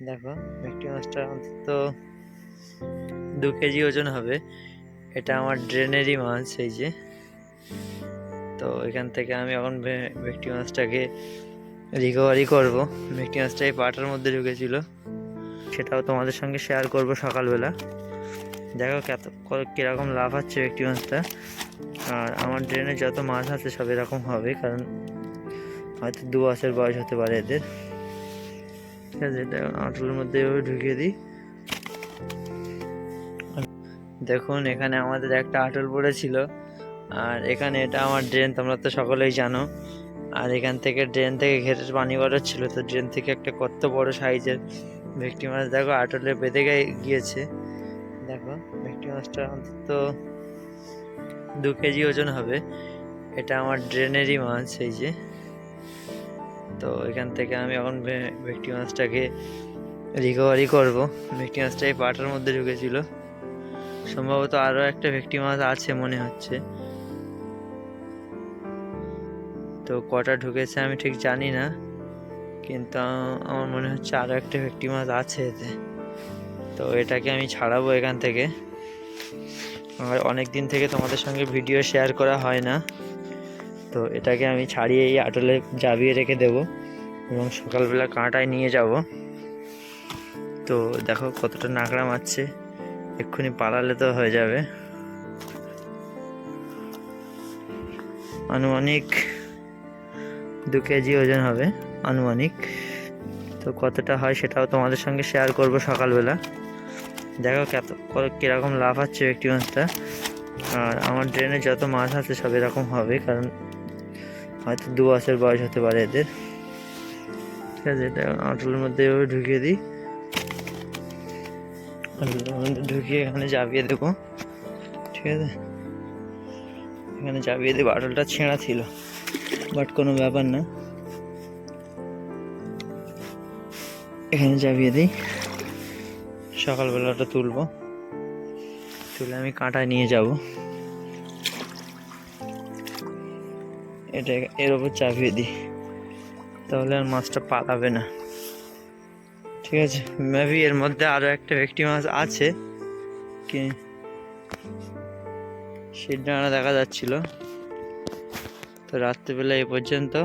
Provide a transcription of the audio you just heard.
দেখো ভেটকি মাছটা অন্তত দু কেজি ওজন হবে। এটা আমার ড্রেনেরই মাছ, এই যে। তো এখান থেকে আমি এখন ভেটকি মাছটাকে রিকভারি করব। ভেটকি মাছটা এই পাটার মধ্যে ঢুকেছিল। সেটাও তোমাদের সঙ্গে শেয়ার করব সকালবেলা। দেখো কত কীরকম লাভ হচ্ছে ভেটকি মাছটা। আর আমার ড্রেনে যত মাছ আছে সব এরকম হবে, কারণ হয়তো দু বছর বয়স হতে পারে এদের। ঠিক আছে, এটা আঁটলের মধ্যে এভাবে ঢুকিয়ে দিই। দেখুন, এখানে আমাদের একটা আটল পড়েছিল। আর এখানে এটা আমার ড্রেন, তোমরা তো সকলেই জানো। আর এখান থেকে ড্রেন থেকে ঘেরের পানি ছিল তো ড্রেন থেকে একটা কত বড় সাইজের ভেটকি মাছ দেখো আটলে বেঁধে গিয়েছে। দেখো, ভেটকি মাছটা অন্তত দু কেজি ওজন হবে। এটা আমার ড্রেনেরই মাছ, এই যে। তো এখান থেকে আমি এখন ভেটকি মাছটাকে রিকভারি করব। ভেটকি মাছটা এই পাটার মধ্যে ঢুকেছিল। সম্ভবত আরও একটা ভেটকি মাছ আছে মনে হচ্ছে। তো কটা ঢুকেছে আমি ঠিক জানি না, কিন্তু আমার মনে হচ্ছে আরও একটা ভেটকি মাছ আছে এতে। তো এটাকে আমি ছাড়াবো এখান থেকে। আর অনেক দিন থেকে তোমাদের সঙ্গে ভিডিও শেয়ার করা হয় না। তো এটাকে আমি ছাড়িয়ে এই আটলে জাবিয়ে রেখে দেব এবং সকালবেলা কাঁটায় নিয়ে যাব। তো দেখো কতটা নাকড়া মারছে, এক্ষুনি পালালে তো হয়ে যাবে। আনুমানিক দু কেজি ওজন হবে, আনুমানিক। তো কতটা হয় সেটাও তোমাদের সঙ্গে শেয়ার করব সকালবেলা। দেখো কত কীরকম লাভ হচ্ছে একটি মাছটা আর আমার ড্রেনে যত মাছ আছে সব এরকম হবে, কারণ হয়তো দু বছর বয়স হতে পারে এদের। ঠিক আছে, এটা আটলের মধ্যে এভাবে ঢুকিয়ে দিই। ঢুকিয়ে এখানে চাপিয়ে দেবো। ঠিক আছে? এখানে চাপিয়ে দেবো আটলটা ছেঁড়া ছিল, বাট কোনো ব্যাপার না। এখানে চাপিয়ে দিই। সকালবেলাটা তুলবো। তুলে আমি কাঁটায় নিয়ে যাব। এটা এর ওপর চাপিয়ে দিই। তাহলে আর মাছটা পালাবে না। ঠিক আছে মেবি এর মধ্যে আরও একটা ভেকটি মাছ আছে। কি? সেটা দেখা যাচ্ছিল। তো রাত্রিবেলা এ পর্যন্ত।